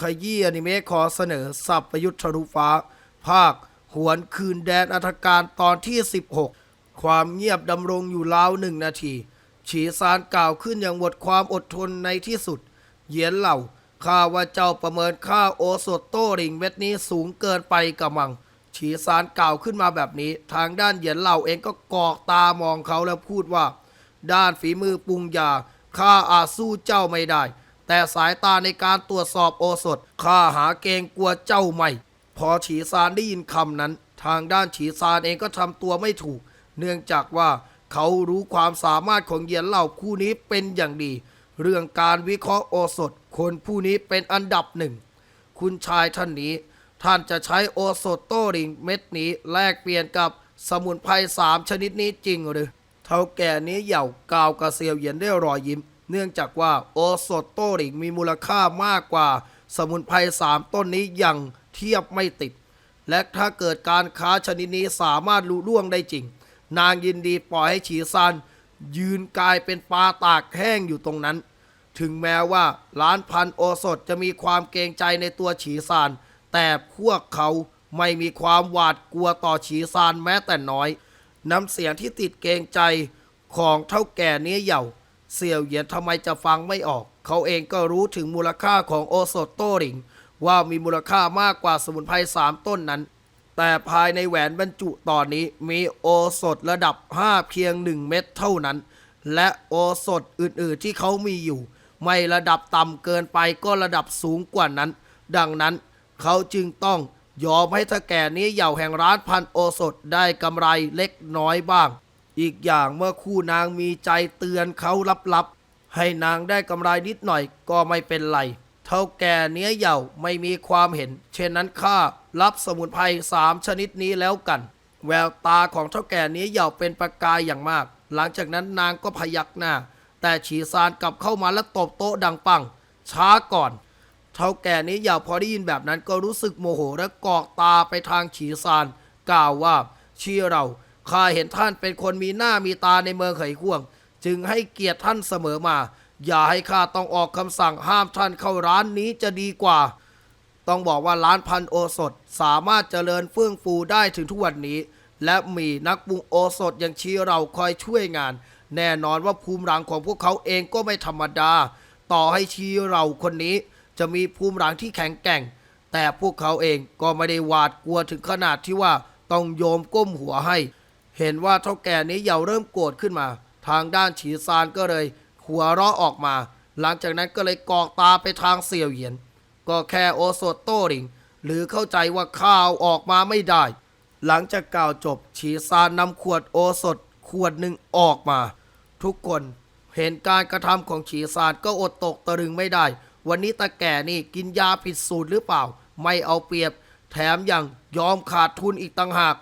ขยี้อนิเมะขอเสนอสับประยุทธ์ทะลุฟ้า ภาค หวนคืนแดนอัธการตอนที่ 16 ความเงียบดำรงอยู่ราวหนึ่งนาที ฉีซานกล่าวขึ้นอย่างหมดความอดทนในที่สุด เหยียนเหล่าข้าว่าเจ้าประเมินค่าโอสโต้ริงเม็ดนี้สูงเกินไปกระมัง ฉีซานกล่าวขึ้นมาแบบนี้ ทางด้านเหยียนเหล่าเองก็กอกตามองเขาแล้วพูดว่า ด้านฝีมือปรุงยาข้าอาจสู้เจ้าไม่ได้ แต่สายตาในการตรวจสอบโอสถข้าหาเกงกลัวเจ้าไม่ พอฉีซานได้ยินคำนั้น ทางด้านฉีซานเองก็ทำตัวไม่ถูก เนื่องจากว่าเขารู้ความสามารถของเหยียนเหล่าคู่นี้เป็นอย่างดี เรื่องการวิเคราะห์โอสถ คนผู้นี้เป็นอันดับหนึ่ง คุณชายท่านนี้ ท่านจะใช้โอสถโตริงเม็ดนี้แลกเปลี่ยนกับสมุนไพรสามชนิดนี้จริงหรือเท่าแก่นี้เหย่ากาวกับเซียวเหยียนด้รอยยิ้ม เนื่องจากว่าโอสถโตริงมีมูลค่ามากกว่า สมุนไพรสามต้นนี้อย่างเทียบไม่ติด และถ้าเกิดการค้าชนิดนี้สามารถลุล่วงได้จริง นางยินดีปล่อยให้ฉีซานยืนกลายเป็นปลาตากแห้งอยู่ตรงนั้น ถึงแม้ว่าล้านพันโอสถจะมีความเกรงใจในตัวฉีซาน แต่พวกเขาไม่มีความหวาดกลัวต่อฉีซานแม้แต่น้อย น้ำเสียงที่ติดเกรงใจของเท่าแก่เนี้ยเหย่า เสี่ยวเหยียนทำไมจะฟังไม่ออก เขาเองก็รู้ถึงมูลค่าของโอสถโต้ริง ว่ามีมูลค่ามากกว่าสมุนไพรสามต้นนั้น แต่ภายในแหวนบรรจุตอนนี้มีโอสถระดับ 5 เพียง 1 เม็ดเท่านั้น และโอสถอื่นๆที่เขามีอยู่ ไม่ระดับต่ำเกินไปก็ระดับสูงกว่านั้น ดังนั้นเขาจึงต้องยอมให้ถ้าแก่นี้เหย่าแห่งร้านพันโอสถได้กำไรเล็กน้อยบ้าง อีกอย่างเมื่อคู่นางมีใจเตือนเขาลับๆ ให้นางได้กำไรนิดหน่อยก็ไม่เป็นไร เท่าแก่เนี้ยเหย่าไม่มีความเห็น เช่นนั้นข้ารับสมุนไพรสามชนิดนี้แล้วกัน แววตาของเท่าแก่เนี้ยเหย่าเป็นประกายอย่างมาก หลังจากนั้นนางก็พยักหน้า แต่ฉีซานกลับเข้ามาและตบโต๊ะดังปัง ช้าก่อนเท่าแก่นี้เหย่าพอได้ยินแบบนั้นก็รู้สึกโมโหและกอกตาไปทางฉีซาน กล่าวว่าเชี่ยเรา ข้าเห็นท่านเป็นคนมีหน้ามีตาในเมืองไขข่วง จึงให้เกียรติท่านเสมอมา อย่าให้ข้าต้องออกคำสั่งห้ามท่านเข้าร้านนี้จะดีกว่า ต้องบอกว่าร้านพันโอสถสามารถเจริญเฟื่องฟูได้ถึงทุกวันนี้ และมีนักปรุงโอสถอย่างชีเราคอยช่วยงาน แน่นอนว่าภูมิหลังของพวกเขาเองก็ไม่ธรรมดา ต่อให้ชีเราคนนี้จะมีภูมิหลังที่แข็งแกร่ง แต่พวกเขาเองก็ไม่ได้หวาดกลัวถึงขนาดที่ว่าต้องโยมก้มหัวให้ เห็นว่าเท่าแก่นี้เหยาเริ่มโกรธขึ้นมา ทางด้านฉีซานก็เลยหัวเราะออกมา หลังจากนั้นก็เลยกอกตาไปทางเสี่ยวเหยียน ก็แค่โอสถโต้ริง หรือเข้าใจว่าข้าวออกมาไม่ได้ หลังจากกล่าวจบ ฉีซานนำขวดโอสถขวดหนึ่งออกมา ทุกคนเห็นการกระทำของฉีซานก็อดตกตะลึงไม่ได้ วันนี้ตาแก่นี่กินยาผิดสูตรหรือเปล่า ไม่เอาเปรียบ แถมยังยอมขาดทุนอีกต่างหาก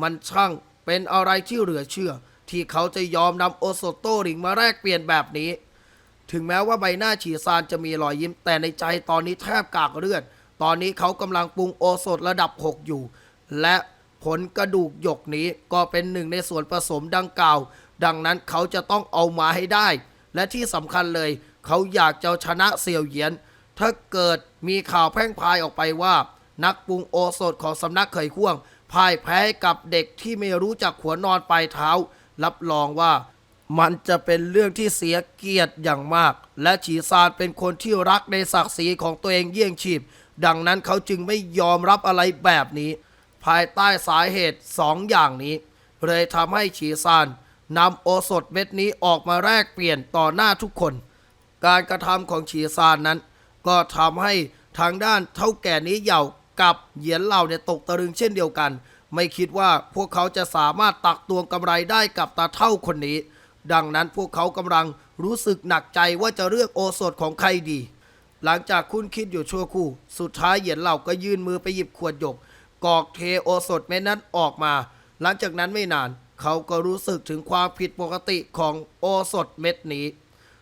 มันช่าง เป็นอะไรที่เหลือเชื่อ ที่เขาจะยอมนำโอโซโตริงมาแลกเปลี่ยนแบบนี้ ถึงแม้ว่าใบหน้าฉีซานจะมีรอยยิ้ม แต่ในใจตอนนี้แทบกากเลือด ตอนนี้เขากำลังปรุงโอสถระดับ 6 อยู่ และผลกระดูกหยกนี้ก็เป็นหนึ่งในส่วนผสมดังกล่าว ดังนั้นเขาจะต้องเอามาให้ได้ และที่สำคัญเลย เขาอยากจะชนะเสี่ยวเหยียน ถ้าเกิดมีข่าวแพร่งพายออกไปว่า นักปรุงโอสถของสำนักเขยข่วง พ่ายแพ้กับเด็กที่ไม่รู้จักหัวนอนปลายเท้า รับรองว่ามันจะเป็นเรื่องที่เสียเกียรติอย่างมาก และฉีซานเป็นคนที่รักในศักดิ์ศรีของตัวเองเยี่ยงชีพ ดังนั้นเขาจึงไม่ยอมรับอะไรแบบนี้ ภายใต้สาเหตุสองอย่างนี้ เลยทำให้ฉีซานนำโอสถเม็ดนี้ออกมาแลกเปลี่ยนต่อหน้าทุกคน การกระทำของฉีซานนั้น ก็ทำให้ทางด้านเท่าแก่นี้เหย่า กับเหยียนเหล่าเนี่ยตกตะลึงเช่นเดียวกัน ไม่คิดว่าพวกเขาจะสามารถตักตวงกำไรได้กับตาเท่าคนนี้ ดังนั้นพวกเขากำลังรู้สึกหนักใจว่าจะเลือกโอสถของใครดี หลังจากคุณคิดอยู่ชั่วครู่ สุดท้ายเหยียนเหล่าก็ยื่นมือไปหยิบขวดหยกกอกเทโอสถเม็ดนั้นออกมา หลังจากนั้นไม่นาน เขาก็รู้สึกถึงความผิดปกติของโอสถเม็ดนี้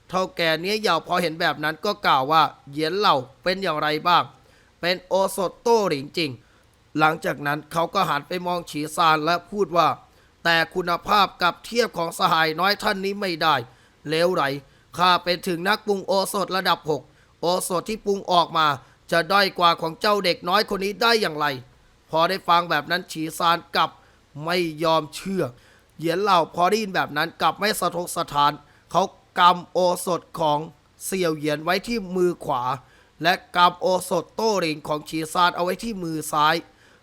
เท่าแก่เนี้ยเหยาวพอเห็นแบบนั้นก็กล่าวว่าเหยียนเหล่าเป็นอย่างไรบ้าง เป็นโอสถโต้หลิงจริง หลังจากนั้นเขาก็หันไปมองฉีซานและพูดว่า แต่คุณภาพกับเทียบของสหายน้อยท่านนี้ไม่ได้เลวไหลข้าเป็นถึงนักปรุงโอสถระดับ 6 โอสถที่ปรุงออกมา จะด้อยกว่าของเจ้าเด็กน้อยคนนี้ได้อย่างไร พอได้ฟังแบบนั้นฉีซานกลับไม่ยอมเชื่อ เหยียนเหล่าพอได้ยินแบบนั้นกลับไม่สะทกสะทาน เขากำโอสถของเสี่ยวเหยียนไว้ที่มือขวา และกำโอสถโต้หริงของฉีซานเอาไว้ที่มือซ้าย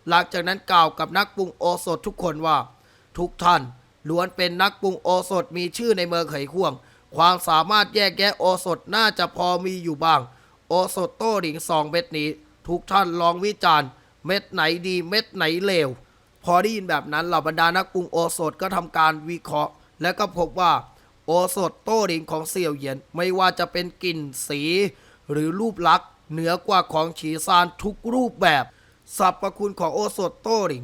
หลังจากนั้นกล่าวกับนักปรุงโอสถทุกคนว่า ทุกท่านล้วนเป็นนักปรุงโอสถมีชื่อในเมืองไขควง ความสามารถแยกแยะโอสถน่าจะพอมีอยู่บ้าง โอสถโต้หลิงสองเม็ดนี้ ทุกท่านลองวิจารณ์ เม็ดไหนดีเม็ดไหนเลวพอได้ยินแบบนั้นเหล่าบรรดานักปรุงโอสถก็ทำการวิเคราะห์ และก็พบว่าโอสถโต้หลิงของเสี่ยวเหยียนไม่ว่าจะเป็นกลิ่นสี หรือรูปลักษณ์เหนือกว่าของฉีซานทุกรูปแบบสรรพคุณของโอสถโต้หลิง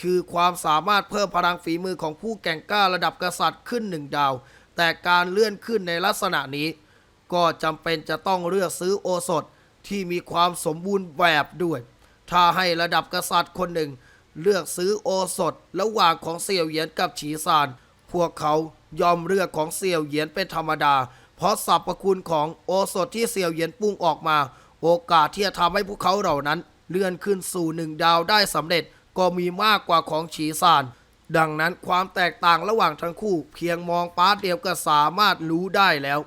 คือความสามารถเพิ่มพลังฝีมือของผู้แก่งกล้าระดับกษัตริย์ขึ้นหนึ่งดาว แต่การเลื่อนขึ้นในลักษณะนี้ ก็จำเป็นจะต้องเลือกซื้อโอสถที่มีความสมบูรณ์แบบด้วย ถ้าให้ระดับกษัตริย์คนหนึ่ง เลือกซื้อโอสถระหว่างของเสี่ยวเหยียนกับฉีซาน พวกเขายอมเลือกของเสี่ยวเหยียนเป็นธรรมดา เพราะสรรพคุณของโอสถที่เสี่ยวเหยียนปรุงออกมา โอกาสที่จะทำให้พวกเขาเหล่านั้น เลื่อนขึ้นสู่หนึ่งดาวได้สำเร็จก็มีมากกว่าของฉีซาน ดังนั้นความแตกต่างระหว่างทั้งคู่ เพียงมองปาเดียวก็สามารถรู้ได้แล้ว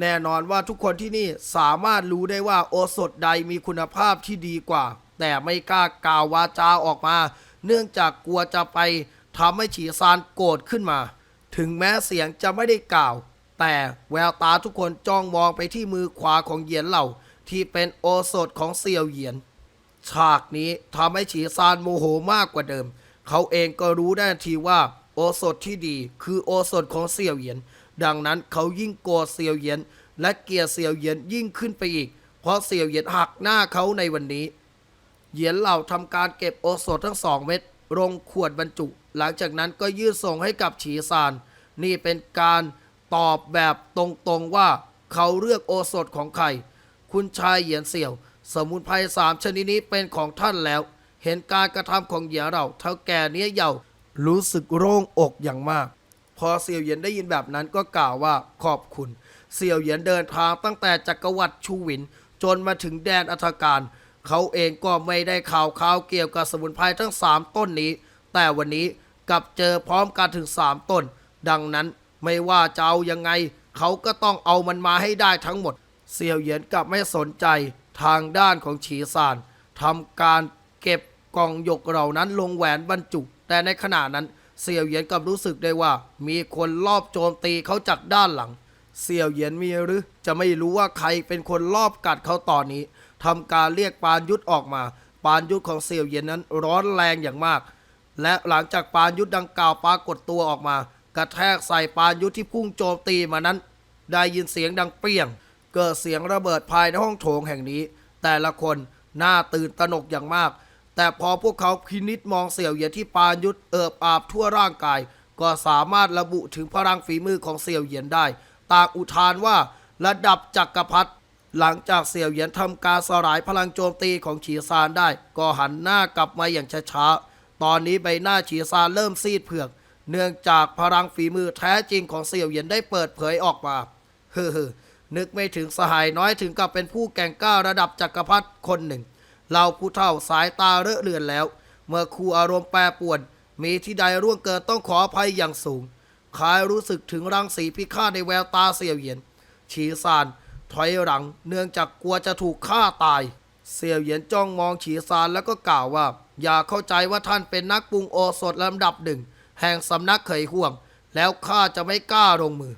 แน่นอนว่าทุกคนที่นี่สามารถรู้ได้ว่าโอสถใดมีคุณภาพที่ดีกว่า แต่ไม่กล้ากล่าววาจาออกมา เนื่องจากกลัวจะไปทำให้ฉีซานโกรธขึ้นมา ถึงแม้เสียงจะไม่ได้กล่าว แต่แววตาทุกคนจ้องมองไปที่มือขวาของเหยียนเหล่า ที่เป็นโอสถของเซียวเหยียน ฉากนี้ทำให้ฉีซานโมโหมากกว่าเดิม เขาเองก็รู้ได้ทีว่าโอสถที่ดีคือโอสถของเสี่ยวเหยียน ดังนั้นเขายิ่งโกรธเสี่ยวเหยียน และเกลียดเสี่ยวเหยียนยิ่งขึ้นไปอีก เพราะเสี่ยวเหยียนหักหน้าเขาในวันนี้ เหยียนเหล่าทำการเก็บโอสถทั้งสองเม็ดลงขวดบรรจุ หลังจากนั้นก็ยื่นส่งให้กับฉีซาน นี่เป็นการ ตอบแบบตรงๆว่าเขาเลือกโอสถของใคร คุณชายเหยียนเสี่ยว สมุนไพรสามชนิดนี้เป็นของท่านแล้ว เห็นการกระทำของเหยียเราเท่าแก่เนี้ยเยารู้สึกโล่งอกอย่างมาก พอเสี่ยวเหยียนได้ยินแบบนั้นก็กล่าวว่าขอบคุณ เสี่ยวเหยียนเดินทางตั้งแต่จักรวรรดิชูหวิน จนมาถึงแดนอัธการ เขาเองก็ไม่ได้ข่าวข่าวเกี่ยวกับสมุนไพรทั้งสามต้นนี้ แต่วันนี้กลับเจอพร้อมกันถึงสามต้น ดังนั้น ไม่ว่าจะเอายังไง เขาก็ต้องเอามันมาให้ได้ทั้งหมด เสี่ยวเหยียนกลับไม่สนใจทางด้านของฉีซานทำการเก็บกล่องหยกเหล่านั้นลงแหวนบรรจุ แต่ในขณะนั้นเสี่ยวเหยียนกับรู้สึกได้ว่า มีคนลอบโจมตีเขาจากด้านหลัง เสี่ยวเหยียนมีหรือ จะไม่รู้ว่าใครเป็นคนลอบกัดเขาตอนนี้ทำการเรียกปานยุทธออกมา ปานยุทธของเสี่ยวเหยียนนั้นร้อนแรงอย่างมาก และหลังจากปานยุทธดังกล่าวปรากฏตัวออกมา ระแทกใส่ปานยุทธที่พุ่งโจมตีมานั้น ได้ยินเสียงดังเปรี้ยง เกิดเสียงระเบิดภายในห้องโถงแห่งนี้ แต่ละคนน่าตื่นตระหนกอย่างมาก แต่พอพวกเขาพินิษมองเสี่ยวเหยียนที่ปานยุทธเอิบอาบทั่วร่างกาย ก็สามารถระบุถึงพลังฝีมือของเสี่ยวเหยียนได้ต่างอุทานว่าระดับจักรพรรดิหลังจากเสี่ยวเหยียนทำการสลายพลังโจมตีของฉีซานได้ ก็หันหน้ากลับมาอย่างช้าๆ ตอนนี้ใบหน้าฉีซานเริ่มซีดเผือก เนื่องจากพลังฝีมือแท้จริงของเสี่ยวเหยียนได้เปิดเผยออกมาเฮ้อๆนึกไม่ถึงสหายน้อยถึงกับเป็นผู้แก่งกล้าระดับจักรพรรดิคนหนึ่ง เราผู้เฒ่าสายตาเลอะเลือนแล้ว เมื่อครูอารมณ์แปรปวน มีที่ใดร่วงเกินต้องขออภัยอย่างสูงคายรู้สึกถึงรังสีพิฆาตในแววตาเสี่ยวเหยียน ฉีซาน ถอยหลัง เนื่องจากกลัวจะถูกฆ่าตาย เสี่ยวเหยียนจ้องมองฉีซานแล้วก็กล่าวว่า อย่าเข้าใจว่าท่านเป็นนักปรุงโอสถลำดับหนึ่ง แห่งสำนักเขยห่วง แล้วข้าจะไม่กล้าลงมือ